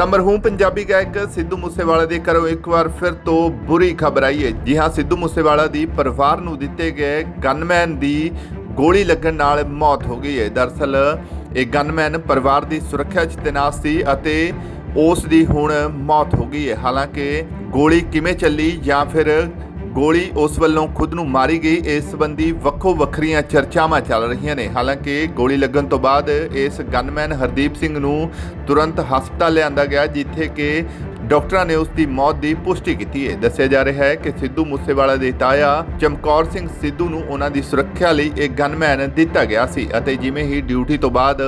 ਤਾਂ ਮਰਹੂਮ ਪੰਜਾਬੀ ਗਾਇਕ ਸਿੱਧੂ ਮੂਸੇਵਾਲਾ ਦੇ ਘਰੋਂ ਇੱਕ ਵਾਰ ਫਿਰ ਤੋਂ ਬੁਰੀ ਖਬਰ ਆਈ ਹੈ। ਜੀ ਹਾਂ, ਸਿੱਧੂ ਮੂਸੇਵਾਲਾ ਦੀ ਪਰਿਵਾਰ ਨੂੰ ਦਿੱਤੇ ਗਏ ਗਨਮੈਨ ਦੀ ਗੋਲੀ ਲੱਗਣ ਨਾਲ ਮੌਤ ਹੋ ਗਈ ਹੈ। ਦਰਅਸਲ, ਇਹ ਗਨਮੈਨ ਪਰਿਵਾਰ ਦੀ ਸੁਰੱਖਿਆ 'ਚ ਤੈਨਾਤ ਸੀ ਅਤੇ ਉਸ ਦੀ ਹੁਣ ਮੌਤ ਹੋ ਗਈ ਹੈ। ਹਾਲਾਂਕਿ, ਗੋਲੀ ਕਿਵੇਂ ਚੱਲੀ ਜਾਂ ਫਿਰ ਗੋਲੀ ਉਸ ਵੱਲੋਂ ਖੁਦ ਨੂੰ ਮਾਰੀ ਗਈ। ਇਸ ਸੰਬੰਧੀ ਵੱਖੋ ਵੱਖਰੀਆਂ ਚਰਚਾਵਾਂ ਚੱਲ ਰਹੀਆਂ ਨੇ। ਹਾਲਾਂਕਿ ਗੋਲੀ ਲੱਗਣ ਤੋਂ ਬਾਅਦ ਇਸ ਗਨਮੈਨ ਹਰਦੀਪ ਸਿੰਘ ਨੂੰ ਤੁਰੰਤ ਹਸਪਤਾਲ ਲਿਆਂਦਾ ਗਿਆ, ਜਿੱਥੇ ਕਿ ਡਾਕਟਰਾਂ ਨੇ ਉਸ ਦੀ ਮੌਤ ਦੀ ਪੁਸ਼ਟੀ ਕੀਤੀ ਹੈ। ਦੱਸਿਆ ਜਾ ਰਿਹਾ ਹੈ ਕਿ ਸਿੱਧੂ ਮੂਸੇਵਾਲਾ ਦੇ ਤਾਇਆ ਚਮਕੌਰ ਸਿੰਘ ਸਿੱਧੂ ਨੂੰ ਉਹਨਾਂ ਦੀ ਸੁਰੱਖਿਆ ਲਈ ਇੱਕ ਗਨਮੈਨ ਦਿੱਤਾ ਗਿਆ ਸੀ ਅਤੇ ਜਿਵੇਂ ਹੀ ਡਿਊਟੀ ਤੋਂ ਬਾਅਦ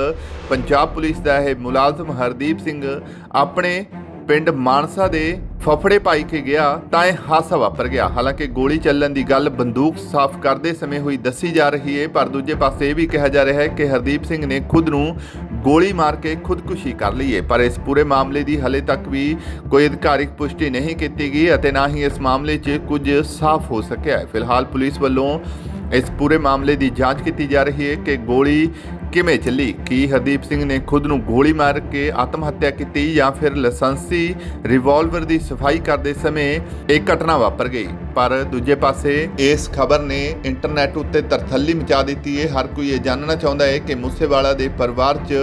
ਪੰਜਾਬ ਪੁਲਿਸ ਦਾ ਇਹ ਮੁਲਾਜ਼ਮ ਹਰਦੀਪ ਸਿੰਘ ਆਪਣੇ ਪਿੰਡ ਮਾਨਸਾ ਦੇ ਫਫੜੇ ਪਾਈ ਕੇ ਗਿਆ ਤਾਂ ਇਹ ਹਾਦਸਾ ਵਾਪਰ ਗਿਆ। ਹਾਲਾਂਕਿ ਗੋਲੀ ਚੱਲਣ ਦੀ ਗੱਲ ਬੰਦੂਕ ਸਾਫ਼ ਕਰਦੇ ਸਮੇਂ ਹੋਈ ਦੱਸੀ ਜਾ ਰਹੀ ਹੈ ਪਰ ਦੂਜੇ ਪਾਸੇ ਇਹ ਵੀ ਕਿਹਾ ਜਾ ਰਿਹਾ ਹੈ ਕਿ ਹਰਦੀਪ ਸਿੰਘ ਨੇ ਖੁਦ ਨੂੰ ਗੋਲੀ ਮਾਰ ਕੇ ਖੁਦਕੁਸ਼ੀ ਕਰ ਲਈ ਹੈ ਪਰ ਇਸ ਪੂਰੇ ਮਾਮਲੇ ਦੀ ਹਲੇ ਤੱਕ ਵੀ ਕੋਈ ਅਧਿਕਾਰਿਕ ਪੁਸ਼ਟੀ ਨਹੀਂ ਕੀਤੀ ਗਈ ਅਤੇ ਨਾ ਹੀ ਇਸ ਮਾਮਲੇ 'ਚ ਕੁਝ ਸਾਫ਼ ਹੋ ਸਕਿਆ ਹੈ। ਫਿਲਹਾਲ ਪੁਲਿਸ ਵੱਲੋਂ ਇਸ ਪੂਰੇ ਮਾਮਲੇ ਦੀ ਜਾਂਚ ਕੀਤੀ ਜਾ ਰਹੀ ਹੈ ਕਿ ਗੋਲੀ ਕਿਵੇਂ ਚੱਲੀ? ਕੀ ਹਰਦੀਪ ਸਿੰਘ ਨੇ ਖੁਦ ਨੂੰ ਗੋਲੀ ਮਾਰ ਕੇ ਆਤਮ ਹੱਤਿਆ ਕੀਤੀ ਜਾਂ ਫਿਰ ਲਾਇਸੈਂਸੀ ਰਿਵਾਲਵਰ ਦੀ ਸਫ਼ਾਈ ਕਰਦੇ ਸਮੇਂ ਇਹ ਘਟਨਾ ਵਾਪਰ ਗਈ? ਪਰ ਦੂਜੇ ਪਾਸੇ ਇਸ ਖਬਰ ਨੇ ਇੰਟਰਨੈਟ ਉੱਤੇ ਤਰਥੱਲੀ ਮਚਾ ਦਿੱਤੀ ਹੈ। ਹਰ ਕੋਈ ਇਹ ਜਾਣਨਾ ਚਾਹੁੰਦਾ ਹੈ ਕਿ ਮੂਸੇਵਾਲਾ ਦੇ ਪਰਿਵਾਰ 'ਚ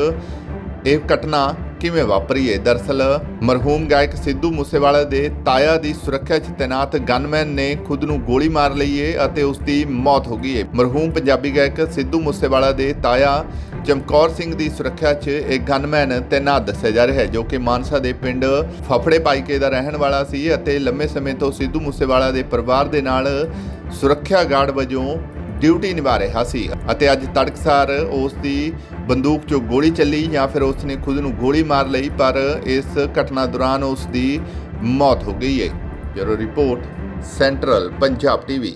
ਇਹ ਘਟਨਾ ਕਿਵੇਂ ਵਾਪਰੀ ਹੈ ਦਰਅਸਲ ਮਰਹੂਮ ਗਾਇਕ ਸਿੱਧੂ ਮੂਸੇਵਾਲਾ ਦੇ ਤਾਇਆ ਦੀ ਸੁਰੱਖਿਆ 'ਚ ਤੈਨਾਤ ਗਨਮੈਨ ਨੇ ਖੁਦ ਨੂੰ ਗੋਲੀ ਮਾਰ ਲਈ ਹੈ ਅਤੇ ਉਸ ਦੀ ਮੌਤ ਹੋ ਗਈ ਹੈ ਮਰਹੂਮ ਪੰਜਾਬੀ ਗਾਇਕ ਸਿੱਧੂ ਮੂਸੇਵਾਲਾ ਦੇ ਤਾਇਆ ਚਮਕੌਰ ਸਿੰਘ ਦੀ ਸੁਰੱਖਿਆ 'ਚ ਇੱਕ ਗਨਮੈਨ ਤੈਨਾਤ ਦੱਸਿਆ ਜਾ ਰਿਹਾ ਹੈ ਜੋ ਕਿ ਮਾਨਸਾ ਦੇ ਪਿੰਡ ਫਫੜੇ ਪਾਈਕੇ ਦਾ ਰਹਿਣ ਵਾਲਾ ਸੀ ਅਤੇ ਲੰਮੇ ਸਮੇਂ ਤੋਂ ਸਿੱਧੂ ਮੂਸੇਵਾਲਾ ਦੇ ਪਰਿਵਾਰ ਦੇ ਨਾਲ ਸੁਰੱਖਿਆ ਗਾਰਡ ਵਜੋਂ ਡਿਊਟੀ ਨਿਭਾ ਰਿਹਾ ਸੀ ਅਤੇ ਅੱਜ ਤੜਕਸਾਰ ਉਸ ਦੀ ਬੰਦੂਕ 'ਚੋਂ ਗੋਲੀ ਚੱਲੀ ਜਾਂ ਫਿਰ ਉਸ ਨੇ ਖੁਦ ਨੂੰ ਗੋਲੀ ਮਾਰ ਲਈ, ਪਰ ਇਸ ਘਟਨਾ ਦੌਰਾਨ ਉਸ ਦੀ ਮੌਤ ਹੋ ਗਈ ਹੈ। Bureau report, central Punjab TV.